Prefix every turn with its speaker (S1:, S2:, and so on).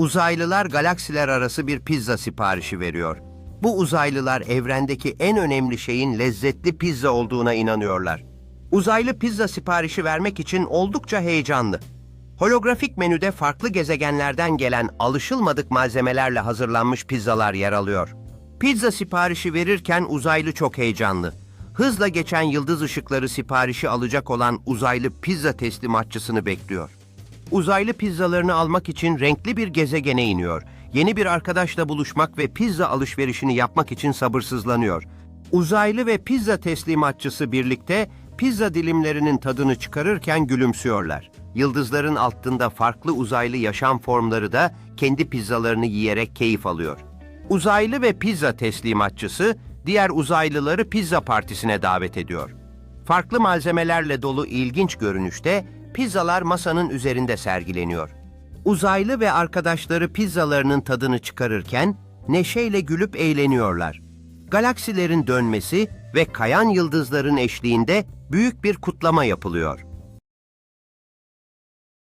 S1: Uzaylılar galaksiler arası bir pizza siparişi veriyor. Bu uzaylılar evrendeki en önemli şeyin lezzetli pizza olduğuna inanıyorlar. Uzaylı pizza siparişi vermek için oldukça heyecanlı. Holografik menüde farklı gezegenlerden gelen alışılmadık malzemelerle hazırlanmış pizzalar yer alıyor. Pizza siparişi verirken uzaylı çok heyecanlı. Hızla geçen yıldız ışıkları siparişi alacak olan uzaylı pizza teslimatçısını bekliyor. Uzaylı pizzalarını almak için renkli bir gezegene iniyor. Yeni bir arkadaşla buluşmak ve pizza alışverişini yapmak için sabırsızlanıyor. Uzaylı ve pizza teslimatçısı birlikte pizza dilimlerinin tadını çıkarırken gülümsüyorlar. Yıldızların altında farklı uzaylı yaşam formları da kendi pizzalarını yiyerek keyif alıyor. Uzaylı ve pizza teslimatçısı diğer uzaylıları pizza partisine davet ediyor. Farklı malzemelerle dolu ilginç görünüşte pizzalar masanın üzerinde sergileniyor. Uzaylı ve arkadaşları pizzalarının tadını çıkarırken neşeyle gülüp eğleniyorlar. Galaksilerin dönmesi ve kayan yıldızların eşliğinde büyük bir kutlama yapılıyor.